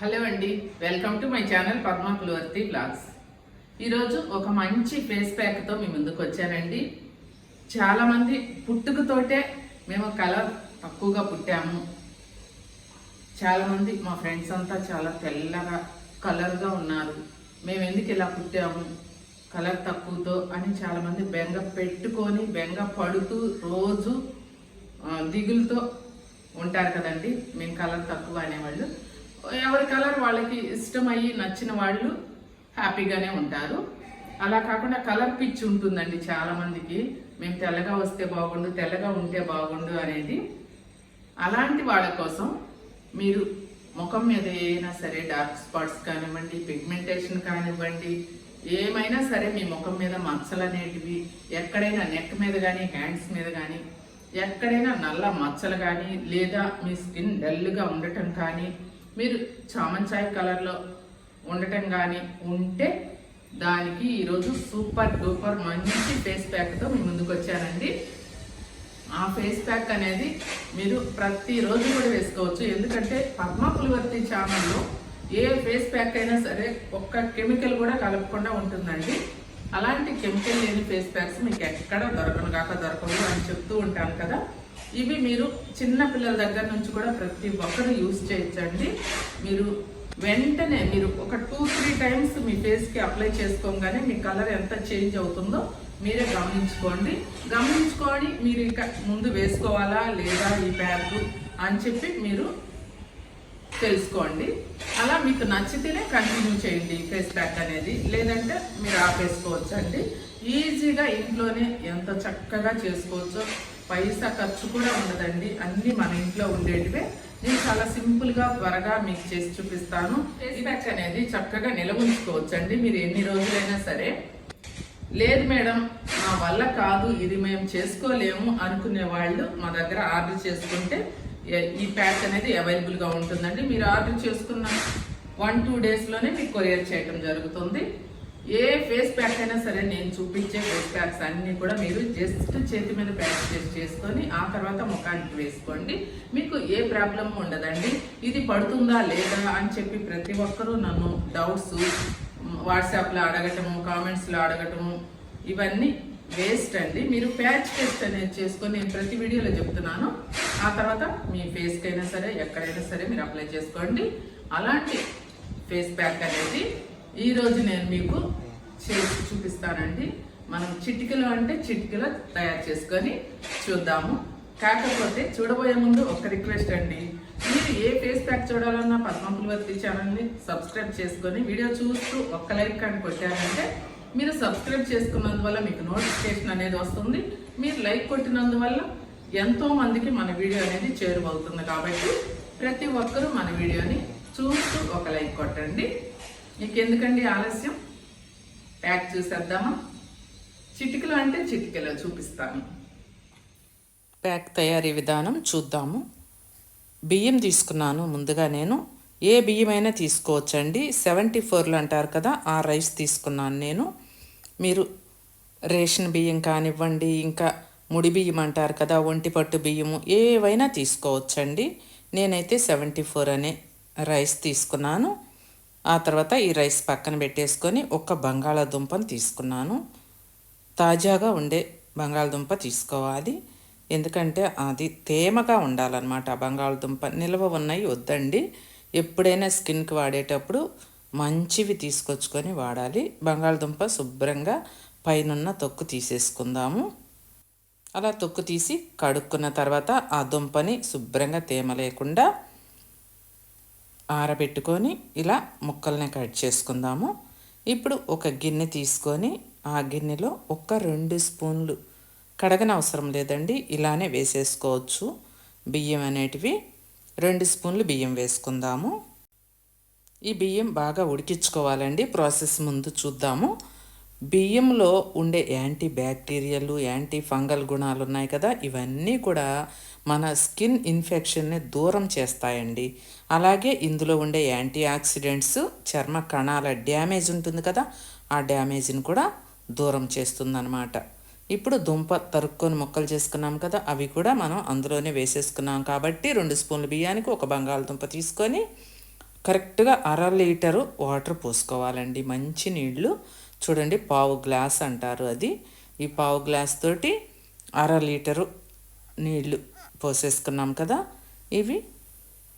Hello అండి welcome to my channel Padma Kulavarthi blogs. ఈరోజు ఒక మంచి ఫేస్ ప్యాక్తో మీ ముందుకు వచ్చానండి. చాలామంది పుట్టుకతోటే మేము కలర్ తక్కువగా పుట్టాము. చాలామంది మా ఫ్రెండ్స్ అంతా చాలా తెల్లగా కలర్గా ఉన్నారు. మేము ఎందుకు ఇలా పుట్టాము? కలర్ తక్కువతో అని చాలామంది బెంగ పెట్టుకొని బెంగ పడుతూ రోజు దిగులతో దిగులుతో ఉంటారు కదండి. మేము కలర్ తక్కువ అనేవాళ్ళు. ఎవరి కలర్ వాళ్ళకి ఇష్టమయ్యి నచ్చిన వాళ్ళు హ్యాపీగానే ఉంటారు. అలా కాకుండా కలర్ పిచ్చి ఉంటుందండి చాలామందికి. మేము తెల్లగా వస్తే బాగుండు తెల్లగా ఉంటే బాగుండు అనేది అలాంటి వాళ్ళ కోసం మీరు ముఖం మీద ఏదైనా సరే డార్క్ స్పాట్స్ కానివ్వండి పిగ్మెంటేషన్ కానివ్వండి ఏమైనా సరే మీ ముఖం మీద మచ్చలు అనేటివి ఎక్కడైనా నెక్ మీద కానీ హ్యాండ్స్ మీద కానీ ఎక్కడైనా నల్ల మచ్చలు కానీ లేదా మీ స్కిన్ డల్గా ఉండటం కానీ మీరు చామంచాయ్ కలర్లో ఉండటం కానీ ఉంటే దానికి ఈరోజు సూపర్ డూపర్ మంచి ఫేస్ ప్యాక్తో మీ ముందుకు వచ్చానండి. ఆ ఫేస్ ప్యాక్ అనేది మీరు ప్రతిరోజు కూడా వేసుకోవచ్చు. ఎందుకంటే పద్మ పులివర్తి ఛానల్లో ఏ ఫేస్ ప్యాక్ అయినా సరే ఒక్క కెమికల్ కూడా కలపకుండా ఉంటుందండి. అలాంటి కెమికల్ లేని ఫేస్ ప్యాక్స్ మీకు ఎక్కడ దొరకను కాక దొరకవు అని చెప్తూ ఉంటాను కదా. ఇవి మీరు చిన్న పిల్లల దగ్గర నుంచి కూడా ప్రతి ఒక్కరు యూజ్ చేయొచ్చండి. మీరు వెంటనే మీరు ఒక టూ త్రీ టైమ్స్ మీ ఫేస్కి అప్లై చేసుకోగానే మీ కలర్ ఎంత చేంజ్ అవుతుందో మీరే గమనించుకోండి. గమనించుకొని మీరు ఇక ముందు వేసుకోవాలా లేదా ఈ ప్యాక్ అని చెప్పి మీరు తెలుసుకోండి. అలా మీకు నచ్చితేనే కంటిన్యూ చేయండి ఫేస్ ప్యాక్ అనేది. లేదంటే మీరు ఆపేసుకోవచ్చు అండి ఈజీగా ఇంట్లోనే ఎంత చక్కగా చేసుకోవచ్చో పైసా ఖర్చు కూడా ఉండదండి. అన్నీ మన ఇంట్లో ఉండేటివే. నేను చాలా సింపుల్గా త్వరగా మీకు చేసి చూపిస్తాను. ప్యాక్ అనేది చక్కగా నిలవ ఉంచుకోవచ్చు అండి మీరు ఎన్ని రోజులైనా సరే. లేదు మేడం మా వల్ల కాదు ఇది మేము చేసుకోలేము అనుకునే వాళ్ళు మా దగ్గర ఆర్డర్ చేసుకుంటే ఈ ప్యాక్ అనేది అవైలబుల్గా ఉంటుందండి. మీరు ఆర్డర్ చేసుకున్న వన్ టూ డేస్లోనే మీకు కొరియర్ చేయడం జరుగుతుంది. ఏ ఫేస్ ప్యాక్ అయినా సరే నేను చూపించే ఫేస్ ప్యాక్స్ అన్నీ కూడా మీరు జస్ట్ చేతి మీద ప్యాక్ చేసి చేసుకొని ఆ తర్వాత ముఖానికి వేసుకోండి. మీకు ఏ ప్రాబ్లం ఉండదండి. ఇది పడుతుందా లేదా అని చెప్పి ప్రతి ఒక్కరూ నన్ను డౌట్స్ వాట్సాప్లో అడగటము కామెంట్స్లో అడగటము ఇవన్నీ వేస్ట్ అండి. మీరు ప్యాచ్ టెస్ట్ అనేది చేసుకొని నేను ప్రతి వీడియోలో చెప్తున్నాను. ఆ తర్వాత మీ ఫేస్కి అయినా సరే ఎక్కడైనా సరే మీరు అప్లై చేసుకోండి. అలాంటి ఫేస్ ప్యాక్ అనేది ఈరోజు నేను మీకు చేసి చూపిస్తానండి. మనం చిటికలో అంటే చిటికలో తయారు చేసుకొని చూద్దాము. కాకపోతే చూడబోయే ముందు ఒక రిక్వెస్ట్ అండి. మీరు ఏ ఫేస్ ప్యాక్ చూడాలన్నా పద్మపులవర్తి ఛానల్ని సబ్స్క్రైబ్ చేసుకొని వీడియో చూస్తూ ఒక్క లైక్ కానీ కొట్టారంటే మీరు సబ్స్క్రైబ్ చేసుకున్నందువల్ల మీకు నోటిఫికేషన్ అనేది వస్తుంది. మీరు లైక్ కొట్టినందువల్ల ఎంతో మందికి మన వీడియో అనేది చేరువవుతుంది కాబట్టి ప్రతి ఒక్కరూ మన వీడియోని చూస్తూ ఒక లైక్ కొట్టండి. మీకు ఎందుకండి ఆలస్యం? ప్యాక్ చూసేద్దామా? చిటికలు అంటే చిటికలో చూపిస్తాను. ప్యాక్ తయారీ విధానం చూద్దాము. బియ్యం తీసుకున్నాను ముందుగా నేను. ఏ బియ్యమైనా తీసుకోవచ్చండి. సెవెంటీ ఫోర్లు అంటారు కదా ఆ రైస్ తీసుకున్నాను నేను. మీరు రేషన్ బియ్యం కానివ్వండి ఇంకా ముడి బియ్యం అంటారు కదా ఒంటి పట్టు బియ్యము ఏవైనా తీసుకోవచ్చండి. నేనైతే సెవెంటీ ఫోర్ అనే రైస్ తీసుకున్నాను. ఆ తర్వాత ఈ రైస్ పక్కన పెట్టేసుకొని ఒక బంగాళాదుంపను తీసుకున్నాను. తాజాగా ఉండే బంగాళదుంప తీసుకోవాలి. ఎందుకంటే అది తేమగా ఉండాలన్నమాట ఆ బంగాళదుంప. నిల్వ ఉన్నాయి వద్దండి. ఎప్పుడైనా స్కిన్కి వాడేటప్పుడు మంచివి తీసుకొచ్చుకొని వాడాలి. బంగాళదుంప శుభ్రంగా పైనున్న తొక్కు తీసేసుకుందాము. అలా తొక్కు తీసి కడుక్కున్న తర్వాత ఆ దుంపని శుభ్రంగా తేమ లేకుండా ఆరబెట్టుకొని ఇలా ముక్కల్ని కట్ చేసుకుందాము. ఇప్పుడు ఒక గిన్నె తీసుకొని ఆ గిన్నెలో ఒక రెండు స్పూన్లు కడగన అవసరం లేదండి ఇలానే వేసేసుకోవచ్చు. బియ్యం అనేటివి రెండు స్పూన్లు బియ్యం వేసుకుందాము. ఈ బియ్యం బాగా ఉడికించుకోవాలండి ప్రాసెస్ ముందు చూద్దాము. బియ్యంలో ఉండే యాంటీ బ్యాక్టీరియల్ యాంటీ ఫంగల్ గుణాలు ఉన్నాయి కదా ఇవన్నీ కూడా మన స్కిన్ ఇన్ఫెక్షన్ని దూరం చేస్తాయండి. అలాగే ఇందులో ఉండే యాంటీ ఆక్సిడెంట్స్ చర్మ కణాల డ్యామేజ్ ఉంటుంది కదా ఆ డ్యామేజ్ని కూడా దూరం చేస్తుందన్నమాట. ఇప్పుడు దుంప తరుక్కొని ముక్కలు చేసుకున్నాం కదా అవి కూడా మనం అందులోనే వేసేసుకున్నాం కాబట్టి రెండు స్పూన్ల బియ్యానికి ఒక బంగాళదుంప తీసుకొని కరెక్ట్గా అర లీటరు వాటర్ పోసుకోవాలండి. మంచి నీళ్ళు చూడండి పావు గ్లాస్ అంటారు అది. ఈ పావు గ్లాస్ తోటి అర లీటరు నీళ్ళు పోసేసుకున్నాం కదా. ఇవి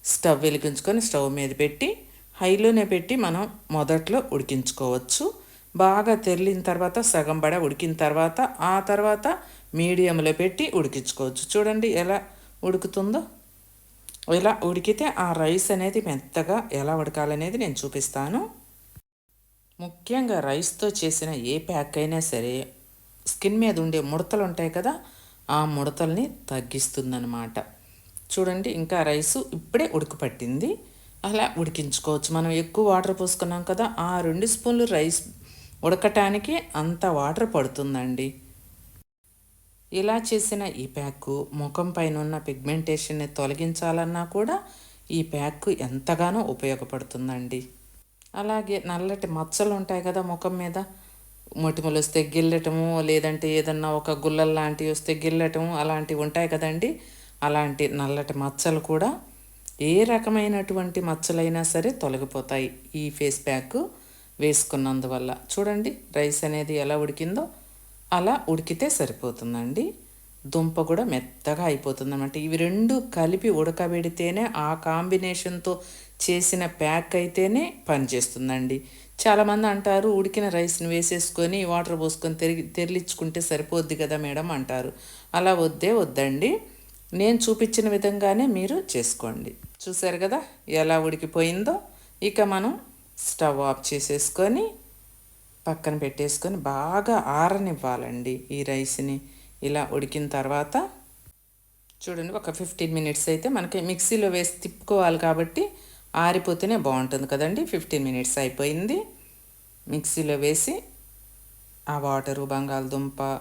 స్టవ్ వెలిగించుకొని స్టవ్ మీద పెట్టి హైలోనే పెట్టి మనం మొదట్లో ఉడికించుకోవచ్చు. బాగా తెరిలిన తర్వాత సగం బడ ఉడికిన తర్వాత ఆ తర్వాత మీడియంలో పెట్టి ఉడికించుకోవచ్చు. చూడండి ఎలా ఉడుకుతుందో. ఇలా ఉడికితే ఆ రైస్ అనేది మెత్తగా ఎలా ఉడకాలనేది నేను చూపిస్తాను. ముఖ్యంగా రైస్తో చేసిన ఏ ప్యాక్ అయినా సరే స్కిన్ మీద ఉండే ముడతలు ఉంటాయి కదా ఆ ముడతల్ని తగ్గిస్తుందనమాట చూడండి ఇంకా రైసు ఇప్పుడే ఉడుకు పట్టింది అలా ఉడికించుకోవచ్చు. మనం ఎక్కువ వాటర్ పోసుకున్నాం కదా ఆ రెండు స్పూన్లు రైస్ ఉడకటానికి అంత వాటర్ పడుతుందండి. ఇలా చేసిన ఈ ప్యాక్ ముఖం పైన ఉన్న పిగ్మెంటేషన్ని తొలగించాలన్నా కూడా ఈ ప్యాక్ ఎంతగానో ఉపయోగపడుతుందండి. అలాగే నల్లటి మచ్చలు ఉంటాయి కదా ముఖం మీద మొటిమలు వస్తే గిల్లటము లేదంటే ఏదన్నా ఒక గుల్లలు లాంటివి వస్తే గిల్లటము అలాంటివి ఉంటాయి కదండి. అలాంటి నల్లటి మచ్చలు కూడా ఏ రకమైనటువంటి మచ్చలైనా సరే తొలగిపోతాయి ఈ ఫేస్ ప్యాక్ వేసుకున్నందువల్ల. చూడండి రైస్ అనేది ఎలా ఉడికిందో అలా ఉడికితే సరిపోతుందండి. దుంప కూడా మెత్తగా అయిపోతుంది అనమాట ఇవి రెండు కలిపి ఉడకబెడితేనే ఆ కాంబినేషన్తో చేసిన ప్యాక్ అయితేనే పనిచేస్తుందండి. చాలామంది అంటారు ఉడికిన రైస్ని వేసేసుకొని వాటర్ పోసుకొని తెరిగి తెరిలించుకుంటే సరిపోద్ది కదా మేడం అంటారు. అలా వద్దే వద్దండి. నేను చూపించిన విధంగానే మీరు చేసుకోండి. చూసారు కదా ఎలా ఉడికిపోయిందో? ఇక మనం స్టవ్ ఆఫ్ చేసేసుకొని పక్కన పెట్టేసుకొని బాగా ఆరనివ్వాలండి ఈ రైస్ని. ఇలా ఉడికిన తర్వాత చూడండి ఒక ఫిఫ్టీన్ మినిట్స్ అయితే మనకి మిక్సీలో వేసి తిప్పుకోవాలి కాబట్టి ఆరిపోతేనే బాగుంటుంది కదండి. ఫిఫ్టీన్ మినిట్స్ అయిపోయింది. మిక్సీలో వేసి ఆ వాటరు బంగాళదుంప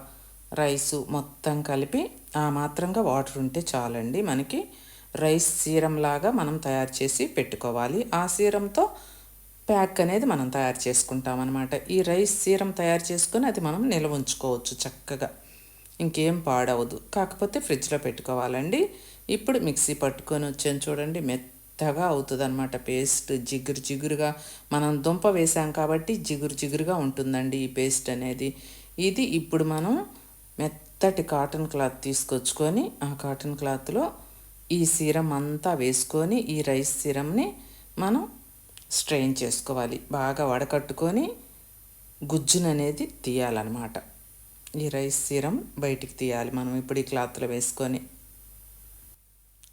రైసు మొత్తం కలిపి ఆ మాత్రంగా వాటర్ ఉంటే చాలండి. మనకి రైస్ సీరం లాగా మనం తయారు చేసి పెట్టుకోవాలి. ఆ సీరంతో ప్యాక్ అనేది మనం తయారు చేసుకుంటాం అనమాట ఈ రైస్ సీరం తయారు చేసుకొని అది మనం నిల్వ ఉంచుకోవచ్చు చక్కగా. ఇంకేం పాడవదు. కాకపోతే ఫ్రిడ్జ్లో పెట్టుకోవాలండి. ఇప్పుడు మిక్సీ పట్టుకొని వచ్చాను చూడండి. మెత్తగా అవుతుంది అనమాట పేస్ట్ జిగురు జిగురుగా మనం దుంప వేసాం కాబట్టి జిగురు జిగురుగా ఉంటుందండి ఈ పేస్ట్ అనేది. ఇది ఇప్పుడు మనం మెత్తటి కాటన్ క్లాత్ తీసుకొచ్చుకొని ఆ కాటన్ క్లాత్లో ఈ సీరం అంతా వేసుకొని ఈ రైస్ సీరంని మనం స్ట్రెయిన్ చేసుకోవాలి. బాగా వడకట్టుకొని గుజ్జుననేది తీయాలన్నమాట. ఈ రైస్ సీరం బయటికి తీయాలి మనం ఇప్పుడు ఈ క్లాత్లో వేసుకొని.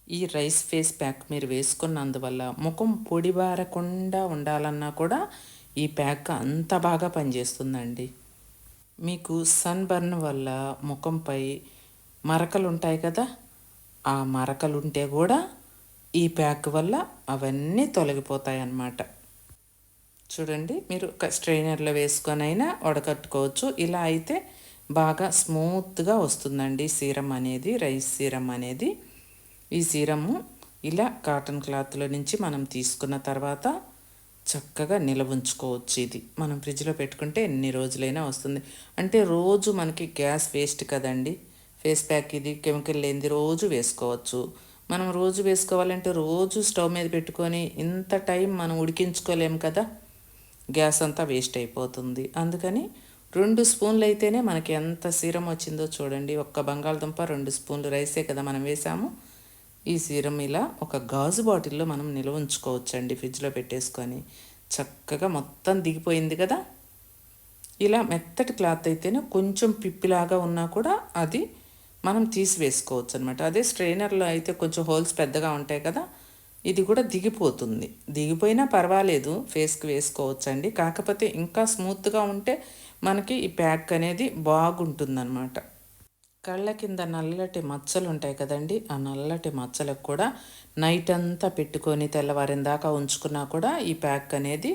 ఈ రైస్ ఫేస్ ప్యాక్ మీరు వేసుకున్నందువల్ల ముఖం పొడిబారకుండా ఉండాలన్నా కూడా ఈ ప్యాక్ అంత బాగా పనిచేస్తుందండి. మీకు సన్ బర్న్ వల్ల ముఖంపై మరకలు ఉంటాయి కదా ఆ మరకలు ఉంటే కూడా ఈ ప్యాక్ వల్ల అవన్నీ తొలగిపోతాయి అన్నమాట చూడండి మీరు ఒక స్ట్రైనర్లో వేసుకొని అయినా వడకట్టుకోవచ్చు. ఇలా అయితే బాగా స్మూత్గా వస్తుందండి సీరం అనేది రైస్ సీరం అనేది. ఈ సీరము ఇలా కాటన్ క్లాత్లో నుంచి మనం తీసుకున్న తర్వాత చక్కగా నిల్వ ఉంచుకోవచ్చు ఇది. మనం ఫ్రిడ్జ్లో పెట్టుకుంటే ఎన్ని రోజులైనా వస్తుంది. అంటే రోజు మనకి గ్యాస్ వేస్ట్ కదండి. ఫేస్ ప్యాక్ ఇది కెమికల్ లేనిది రోజు వేసుకోవచ్చు. మనం రోజు వేసుకోవాలంటే రోజు స్టవ్ మీద పెట్టుకొని ఇంత టైం మనం ఉడికించుకోలేము కదా. గ్యాస్ అంతా వేస్ట్ అయిపోతుంది. అందుకని రెండు స్పూన్లు అయితేనే మనకి ఎంత సీరం వచ్చిందో చూడండి. ఒక్క బంగాళదుంప రెండు స్పూన్లు రైసే కదా మనం వేసాము. ఈ సీరం ఇలా ఒక గాజు బాటిల్లో మనం నిల్వ ఉంచుకోవచ్చండి ఫ్రిడ్జ్లో పెట్టేసుకొని. చక్కగా మొత్తం దిగిపోయింది కదా? ఇలా మెత్తటి క్లాత్ అయితేనే కొంచెం పిప్పిలాగా ఉన్నా కూడా అది మనం తీసివేసుకోవచ్చు అనమాట అదే స్ట్రైనర్లో అయితే కొంచెం హోల్స్ పెద్దగా ఉంటాయి కదా? ఇది కూడా దిగిపోతుంది. దిగిపోయినా పర్వాలేదు ఫేస్కి వేసుకోవచ్చండి. కాకపోతే ఇంకా స్మూత్గా ఉంటే మనకి ఈ ప్యాక్ అనేది బాగుంటుందన్నమాట. కళ్ళ కింద నల్లటి మచ్చలు ఉంటాయి కదండి ఆ నల్లటి మచ్చలకు కూడా నైట్ అంతా పెట్టుకొని తెల్లవారిన దాకా ఉంచుకున్నా కూడా ఈ ప్యాక్ అనేది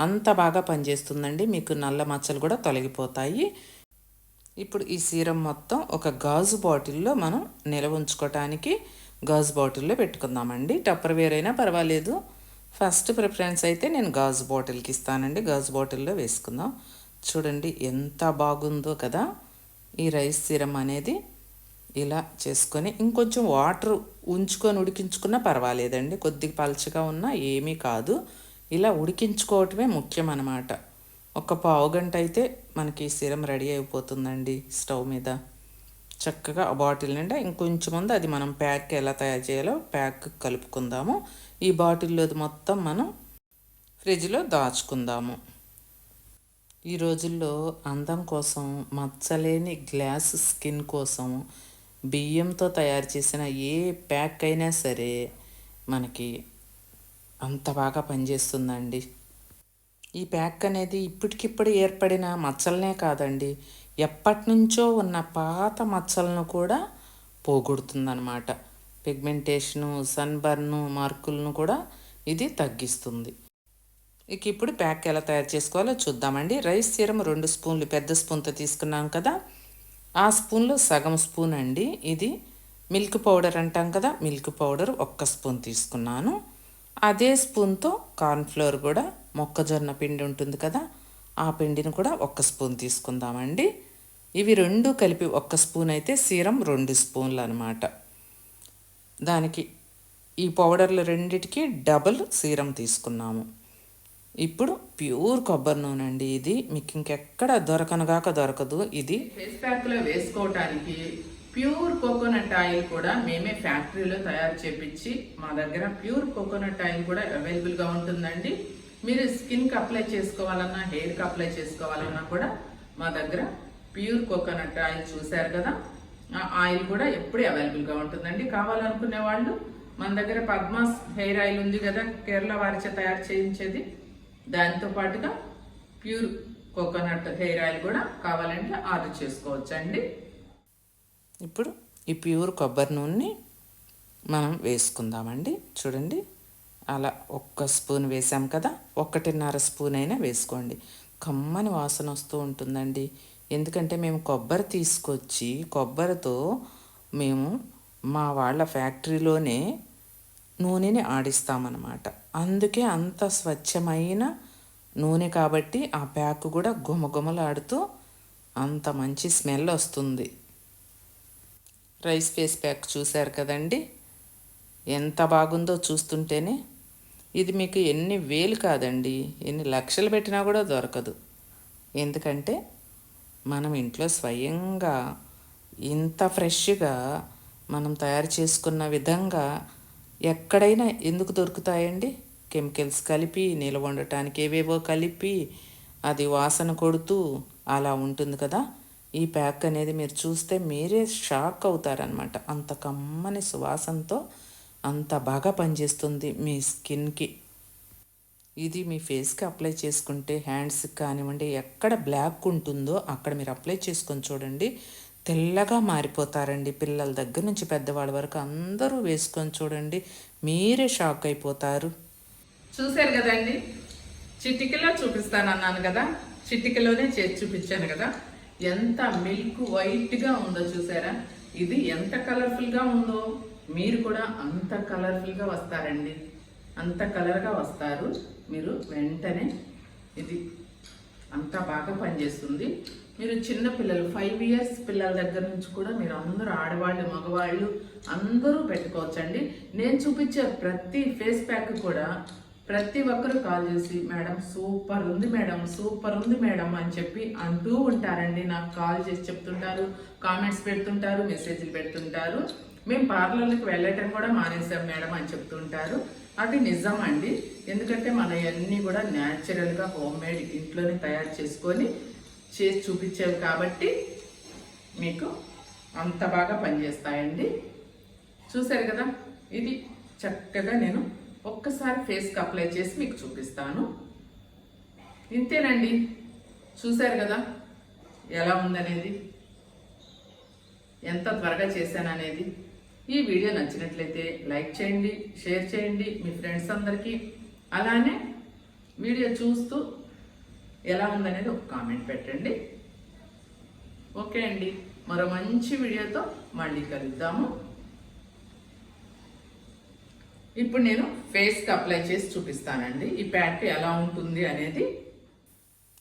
అంత బాగా పనిచేస్తుందండి. మీకు నల్ల మచ్చలు కూడా తొలగిపోతాయి. ఇప్పుడు ఈ సీరం మొత్తం ఒక గాజు బాటిల్లో మనం నిల్వ ఉంచుకోవటానికి గాజు బాటిల్లో పెట్టుకుందామండి. టప్పర్ వేర్ అయినా పర్వాలేదు. ఫస్ట్ ప్రిఫరెన్స్ అయితే నేను గాజు బాటిల్కి ఇస్తానండి. గాజు బాటిల్లో వేసుకుందాం. చూడండి ఎంత బాగుందో కదా. ఈ రైస్ సిరం అనేది ఇలా చేసుకొని ఇంకొంచెం వాటర్ ఉంచుకొని ఉడికించుకున్నా పర్వాలేదండి. కొద్దిగా పలచగా ఉన్నా ఏమీ కాదు. ఇలా ఉడికించుకోవటమే ముఖ్యం అన్నమాట ఒక పావు గంట అయితే మనకి సిరం రెడీ అయిపోతుందండి స్టవ్ మీద. చక్కగా బాటిల్ నిండా ఇంకొంచెం ముందు అది మనం ప్యాక్ ఎలా తయారు చేయాలో ప్యాక్ కలుపుకుందాము. ఈ బాటిల్లోది మొత్తం మనం ఫ్రిడ్జ్లో దాచుకుందాము. ఈ రోజుల్లో అందం కోసం మచ్చలేని గ్లాస్ స్కిన్ కోసం బియ్యంతో తయారు చేసిన ఏ ప్యాక్ అయినా సరే మనకి అంత బాగా పనిచేస్తుందండి. ఈ ప్యాక్ అనేది ఇప్పటికిప్పుడు ఏర్పడిన మచ్చలనే కాదండి. ఎప్పటి నుంచో ఉన్న పాత మచ్చలను కూడా పోగొడుతుందన్నమాట. పిగ్మెంటేషను సన్బర్ను మార్కులను కూడా ఇది తగ్గిస్తుంది. ఇక ఇప్పుడు ప్యాక్ ఎలా తయారు చేసుకోవాలో చూద్దామండి. రైస్ సీరం రెండు స్పూన్లు పెద్ద స్పూన్తో తీసుకున్నాం కదా. ఆ స్పూన్లో సగం స్పూన్ అండి. ఇది మిల్క్ పౌడర్ అంటాం కదా. మిల్క్ పౌడర్ ఒక్క స్పూన్ తీసుకున్నాను. అదే స్పూన్తో కార్న్ఫ్లోర్ కూడా మొక్కజొన్న పిండి ఉంటుంది కదా. ఆ పిండిని కూడా ఒక్క స్పూన్ తీసుకుందామండి. ఇవి రెండు కలిపి ఒక్క స్పూన్ అయితే సీరం రెండు స్పూన్లు అనమాట దానికి ఈ పౌడర్లు రెండిటికి డబుల్ సీరం తీసుకున్నాము. ఇప్పుడు ప్యూర్ కొబ్బరి నూనె అండి ఇది. మీకు ఇంకెక్కడ దొరకనుగాక దొరకదు. ఇది ఫేస్ ప్యాక్లో వేసుకోవటానికి ప్యూర్ కోకోనట్ ఆయిల్ కూడా మేమే ఫ్యాక్టరీలో తయారు చేపించి మా దగ్గర ప్యూర్ కోకోనట్ ఆయిల్ కూడా అవైలబుల్గా ఉంటుందండి. మీరు స్కిన్కి అప్లై చేసుకోవాలన్నా హెయిర్కి అప్లై చేసుకోవాలన్నా కూడా మా దగ్గర ప్యూర్ కోకోనట్ ఆయిల్ చూశారు కదా. ఆ ఆయిల్ కూడా ఎప్పుడూ అవైలబుల్గా ఉంటుందండి. కావాలనుకునే వాళ్ళు మన దగ్గర పద్మాస్ హెయిర్ ఆయిల్ ఉంది కదా కేరళ వారిచే తయారు చేయించేది. దాంతో పాటుగా ప్యూర్ కోకోనట్ హెయిర్ ఆయిల్ కూడా కావాలంటే ఆర్డర్ చేసుకోవచ్చండి. ఇప్పుడు ఈ ప్యూర్ కొబ్బరి నూనెని మనం వేసుకుందామండి. చూడండి అలా ఒక్క స్పూన్ వేసాం కదా ఒకటిన్నర స్పూన్ అయినా వేసుకోండి. కమ్మని వాసన వస్తూ ఉంటుందండి. ఎందుకంటే మేము కొబ్బరి తీసుకొచ్చి కొబ్బరితో మేము మా వాళ్ళ ఫ్యాక్టరీలోనే నూనెని ఆడిస్తామన్నమాట. అందుకే అంత స్వచ్ఛమైన నూనె కాబట్టి ఆ ప్యాక్ కూడా గుమగుమలాడుతూ అంత మంచి స్మెల్ వస్తుంది. రైస్ ఫేస్ ప్యాక్ చూశారు కదండి? ఎంత బాగుందో చూస్తుంటేనే. ఇది మీకు ఎన్ని వేలు కాదండి. ఎన్ని లక్షలు పెట్టినా కూడా దొరకదు. ఎందుకంటే మనం ఇంట్లో స్వయంగా ఇంత ఫ్రెష్గా మనం తయారు చేసుకున్న విధంగా ఎక్కడైనా ఎందుకు దొరుకుతాయండి? కెమికల్స్ కలిపి నిల్వ ఉండటానికి ఏవేవో కలిపి అది వాసన కొడుతూ అలా ఉంటుంది కదా? ఈ ప్యాక్ అనేది మీరు చూస్తే మీరే షాక్ అవుతారనమాట అంత కమ్మని సువాసనతో అంత బాగా పనిచేస్తుంది మీ స్కిన్కి. ఇది మీ ఫేస్కి అప్లై చేసుకుంటే హ్యాండ్స్కి కానివ్వండి ఎక్కడ బ్లాక్ ఉంటుందో అక్కడ మీరు అప్లై చేసుకొని చూడండి. తెల్లగా మారిపోతారండి పిల్లల దగ్గర నుంచి పెద్దవాళ్ళ వరకు. అందరూ వేసుకొని చూడండి మీరే షాక్ అయిపోతారు. చూశారు కదండి చిటికలో చూపిస్తాను అన్నాను కదా? చిటికలోనే చేసి చూపించాను కదా? ఎంత మిల్క్ వైట్గా ఉందో చూసారా? ఇది ఎంత కలర్ఫుల్గా ఉందో? మీరు కూడా అంత కలర్ఫుల్గా వస్తారండి. అంత కలర్గా వస్తారు. మీరు వెంటనే ఇది అంత బాగా పనిచేస్తుంది. మీరు చిన్న పిల్లలు ఫైవ్ ఇయర్స్ పిల్లల దగ్గర నుంచి కూడా మీరు అందరూ ఆడవాళ్ళు మగవాళ్ళు అందరూ పెట్టుకోవచ్చండి. నేను చూపించే ప్రతి ఫేస్ ప్యాక్ కూడా ప్రతి ఒక్కరు కాల్ చేసి మేడం సూపర్ ఉంది మేడం సూపర్ ఉంది మేడం అని చెప్పి అంటూ ఉంటారండి. నాకు కాల్ చేసి చెప్తుంటారు కామెంట్స్ పెడుతుంటారు మెసేజ్లు పెడుతుంటారు. మేము పార్లర్లకు వెళ్ళటం కూడా మానేసాం మేడం అని చెప్తుంటారు. అది నిజం అండి. ఎందుకంటే మన అన్నీ కూడా న్యాచురల్గా హోమ్ మేడ్ ఇంట్లోనే తయారు చేసుకొని చేసి చూపించేవి కాబట్టి మీకు అంత బాగా పనిచేస్తాయండి. చూశారు కదా? ఇది చక్కగా నేను ఒక్కసారి ఫేస్కి అప్లై చేసి మీకు చూపిస్తాను. ఇంతేనండి. చూశారు కదా? ఎలా ఉందనేది? ఎంత త్వరగా చేశాననేది? ఈ వీడియో నచ్చినట్లయితే లైక్ చేయండి షేర్ చేయండి మీ ఫ్రెండ్స్ అందరికీ. అలానే వీడియో చూస్తూ ఎలా ఉందనేది ఒక కామెంట్ పెట్టండి. ఓకే అండి. మరో మంచి వీడియోతో మళ్ళీ కలుద్దాము. ఇప్పుడు నేను ఫేస్కి అప్లై చేసి చూపిస్తానండి. ఈ ప్యాక్ ఎలా ఉంటుంది అనేది.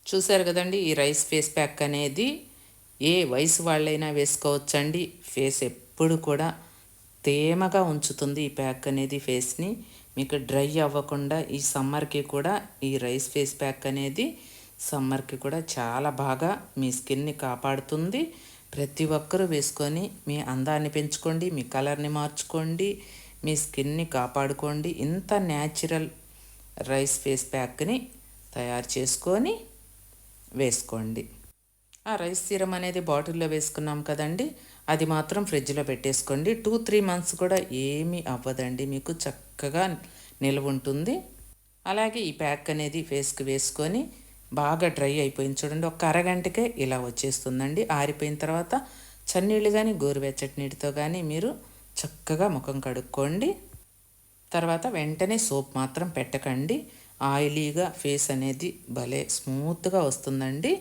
చూశారు కదండి ఈ రైస్ ఫేస్ ప్యాక్ అనేది ఏ వయసు వాళ్ళైనా వేసుకోవచ్చండి. ఫేస్ ఎప్పుడు కూడా తేమగా ఉంచుతుంది ఈ ప్యాక్ అనేది ఫేస్ని మీకు డ్రై అవ్వకుండా ఈ సమ్మర్కి కూడా ఈ రైస్ ఫేస్ ప్యాక్ అనేది సమ్మర్కి కూడా చాలా బాగా మీ స్కిన్ని కాపాడుతుంది. ప్రతి ఒక్కరూ వేసుకొని మీ అందాన్ని పెంచుకోండి మీ కలర్ని మార్చుకోండి మీ స్కిన్ని కాపాడుకోండి. ఇంత న్యాచురల్ రైస్ ఫేస్ ప్యాక్ని తయారు చేసుకొని వేసుకోండి. ఆ రైస్ సీరం అనేది బాటిల్లో వేసుకున్నాం కదండి అది మాత్రం ఫ్రిడ్జ్లో పెట్టేసుకోండి. టూ త్రీ మంత్స్ కూడా ఏమీ అవ్వదండి మీకు చక్కగా నిల్వ ఉంటుంది. అలాగే ఈ ప్యాక్ అనేది ఫేస్కి వేసుకొని బాగా డ్రై అయిపోయింది చూడండి. ఒక అరగంటకే ఇలా వచ్చేస్తుందండి. ఆరిపోయిన తర్వాత చన్నీళ్ళు కానీ గోరువెచ్చటి నీటితో కానీ మీరు చక్కగా ముఖం కడుక్కోండి. తర్వాత వెంటనే సోప్ మాత్రం పెట్టకండి. ఆయిలీగా ఫేస్ అనేది భలే స్మూత్గా వస్తుందండి.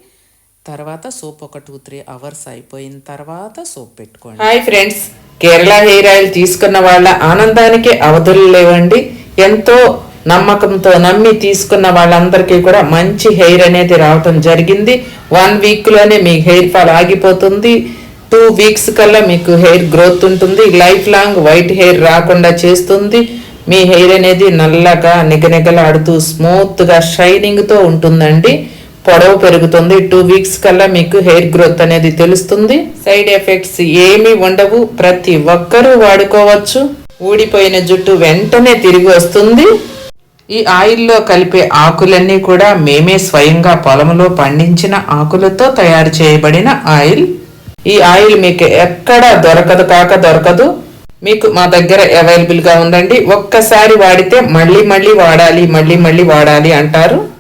తర్వాత సోప్ ఒక టూ త్రీ అవర్స్ అయిపోయిన తర్వాత సోప్ పెట్టుకోండి. Hi friends Kerala hair oil తీసుకున్న వాళ్ళ ఆనందానికి అవధులు లేవండి. ఎంతో నమ్మకంతో నమ్మి తీసుకున్న వాళ్ళందరికీ కూడా మంచి హెయిర్ అనేది రావటం జరిగింది. వన్ వీక్లోనే మీ హెయిర్ ఫాల్ ఆగిపోతుంది. టూ వీక్స్ కల్లా మీకు హెయిర్ గ్రోత్ ఉంటుంది. లైఫ్ లాంగ్ వైట్ హెయిర్ రాకుండా చేస్తుంది. మీ హెయిర్ అనేది నల్లగా నిగనిగలాడుతూ స్మూత్గా షైనింగ్తో ఉంటుందండి. పొడవు పెరుగుతుంది. టూ వీక్స్ కల్లా మీకు హెయిర్ గ్రోత్ అనేది తెలుస్తుంది. సైడ్ ఎఫెక్ట్స్ ఏమీ ఉండవు. ప్రతి ఒక్కరూ వాడుకోవచ్చు. ఊడిపోయిన జుట్టు వెంటనే తిరిగి వస్తుంది. ఈ ఆయిల్లో కలిపే ఆకులన్నీ కూడా మేమే స్వయంగా పొలంలో పండించిన ఆకులతో తయారు చేయబడిన ఆయిల్. ఈ ఆయిల్ మీకు ఎక్కడ దొరకదు కాక దొరకదు. మీకు మా దగ్గర అవైలబుల్గా ఉందండి. ఒక్కసారి వాడితే మళ్ళీ మళ్ళీ వాడాలి మళ్ళీ మళ్ళీ వాడాలి అంటారు.